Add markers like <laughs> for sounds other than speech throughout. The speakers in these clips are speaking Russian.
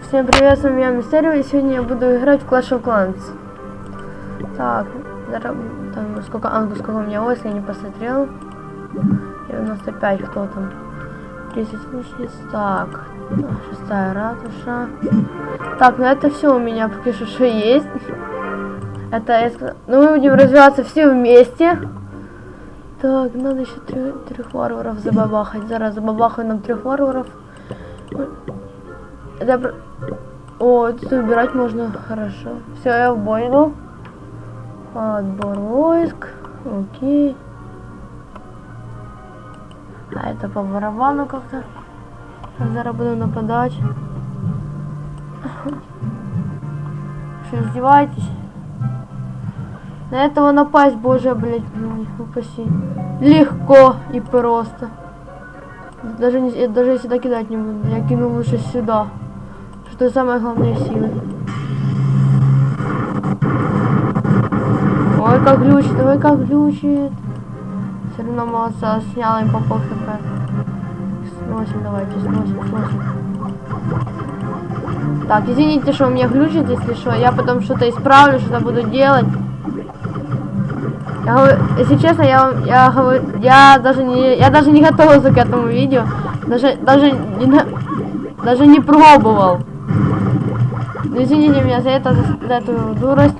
Всем привет, с вами я Мистерио, и сегодня я буду играть в Clash of Clans. Так, там сколько, а, сколько у меня войск, я не посмотрел. 95, кто там? 30 лучниц, так, шестая ратуша. Так, ну это все у меня пока что, что есть. Это, ну мы будем развиваться все вместе. Так, надо еще трех, трех варваров забабахать. Зараз забабахаю нам трех варваров. Это про- О, тут убирать можно хорошо. Все, я в бой иду. Отбор войск. Окей. А это по барабану как-то. Зараз буду нападать. Что, издеваетесь? На этого напасть, боже, блядь, упаси. Легко и просто. Даже, не, даже сюда кидать не буду. Я кину лучше сюда. Что самое главное силы. Ой, как глючит, ой, как глючит. Все равно молодца, снял им по хп. Сносим, давайте, сносим, сносим. Так, извините, что у меня глючит, если что. Я потом что-то исправлю, что-то буду делать. Я говорю, если честно, я, вам- я говорю, я даже не, я даже не готовился к этому видео, даже, даже не, даже не пробовал. Ну, извините меня за это, за, эту дурость.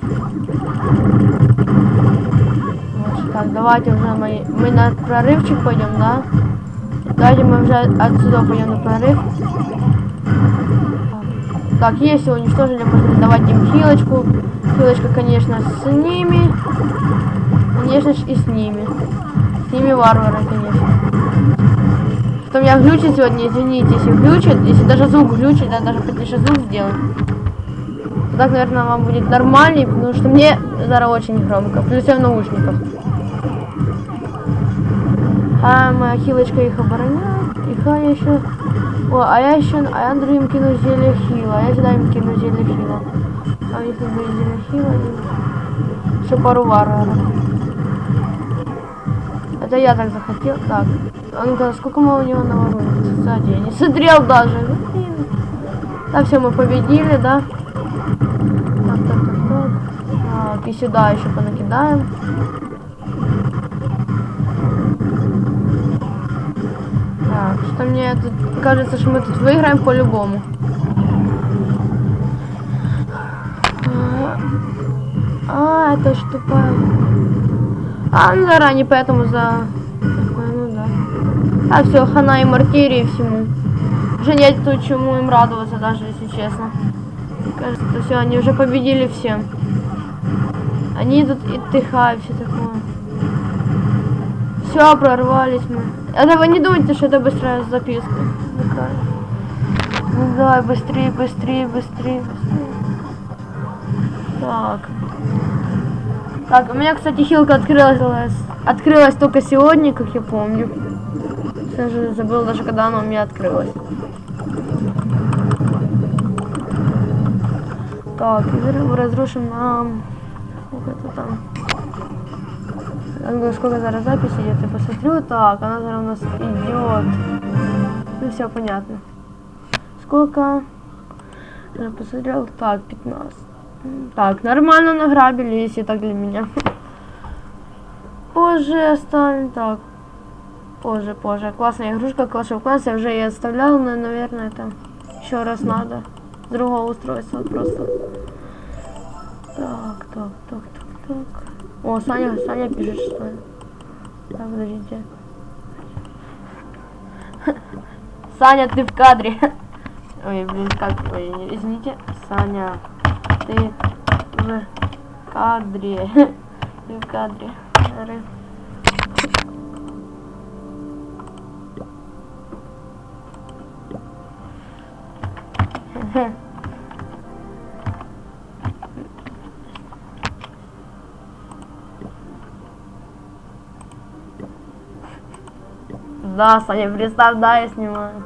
Вот, так, давайте уже мы, мы на прорывчик пойдем, да? Давайте мы уже отсюда пойдем на прорыв. Так, если уничтожили, можно давать им хилочку. Хилочка, конечно, с ними. Конечно ж и с ними. С ними варвары, конечно. Что у меня глючит сегодня, извините, если глючит, если даже звук глючит, да, даже потише звук сделать. Так, наверное, вам будет нормальней, потому что мне зараз очень громко. Плюс я в наушниках. А моя хилочка их обороняет. И хай еще... О, а я еще... А я другим кину зелье хила. А я сюда им кину зелье хила. А у них будет зелье хила. Еще пару варваров. Это я так захотел. Так. А ну-ка, сколько мы у него наворуем? Кстати, я не смотрел даже. Ну, блин. Так, все, мы победили, да? Так, так, так, так. Так, и сюда еще понакидаем. Так, что мне тут кажется, что мы тут выиграем по-любому. А, А, это что тупая. А, ну заранее, поэтому за... Ну да. А все, хана и мартирии всему. Уже нет чему им радоваться, даже если честно. Кажется, все, они уже победили всем. Они тут и тыхают, все такое. Все, прорвались мы. Это вы не думайте, что это быстрая записка. Такая. Ну давай, быстрее, быстрее, быстрее, быстрее. Так. Так, у меня, кстати, хилка открылась, открылась только сегодня, как я помню. Я же забыл даже, когда она у меня открылась. Так, зараз разрушим нам... Сколько это там? Я думаю, сколько зараз запись идет, я посмотрю. Так, она зараз у нас идет. Ну, все понятно. Сколько? Я посмотрел. Так, 15. Так, нормально награбили, если так для меня. Позже оставим. Так. Позже, позже. Классная игрушка, Clash of Clans. Я уже ее оставлял, но, наверное, это еще раз надо. С другого устройства просто. Так, так, так, так, так. О, Саня, Саня пишет, что ли. Так, подождите. Саня, ты в кадре. <laughs> Ой, блин, как, ой, извините. Саня, ты в кадре. <laughs> Ты в кадре. <laughs> Да, Саня, представь, да, я снимаю.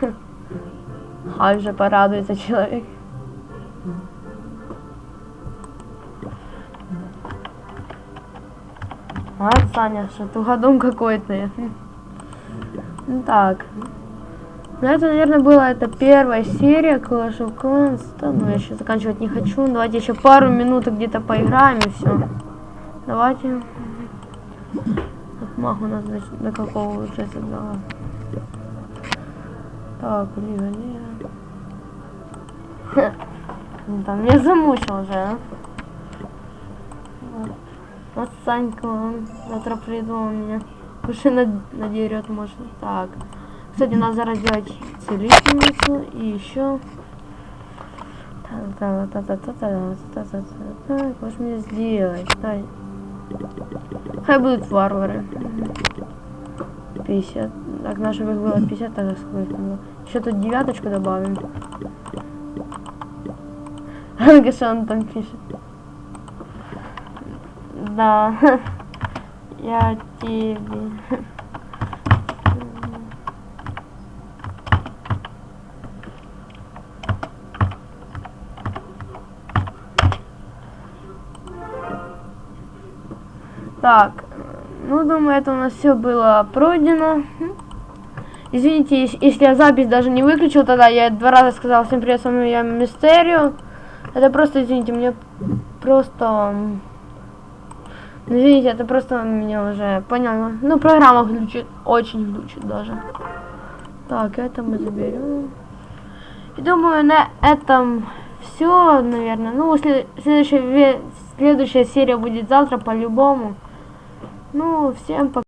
<laughs> Хай же порадуется человек. А, Саня, что тугодум какой-то. Ну так. Ну, это, наверное, была это первая серия Clash of Clans. Да, ну, я сейчас заканчивать не хочу. Давайте еще пару минут где-то поиграем и все. Давайте. Отмах у нас до, до какого уже задала. Так, Лига, Лига. Ну, Там меня замучил уже, а. Вот Санька, он завтра приду, он меня уже над- надерет, может. Так. Кстати, надо зараз делать целительницу и еще... Так, что ж мне сделать? Дай. Хай будут варвары. 50. Так, наших их было 50, так сколько было. Еще тут девяточку добавим. <laughs> Он там пишет? Да. <laughs> Я тебе. Так, ну думаю, это у нас все было пройдено. Извините, ес- если я запись даже не выключил тогда, я два раза сказал всем привет, с вами я Мистерио. Это просто, извините, мне просто... Извините, это просто меня уже понял. Ну, программа глючит, очень глючит даже. Так, это мы заберем. И думаю, на этом все, наверное. Ну, след- следующая, следующая серия будет завтра по-любому. Ну, всем пока.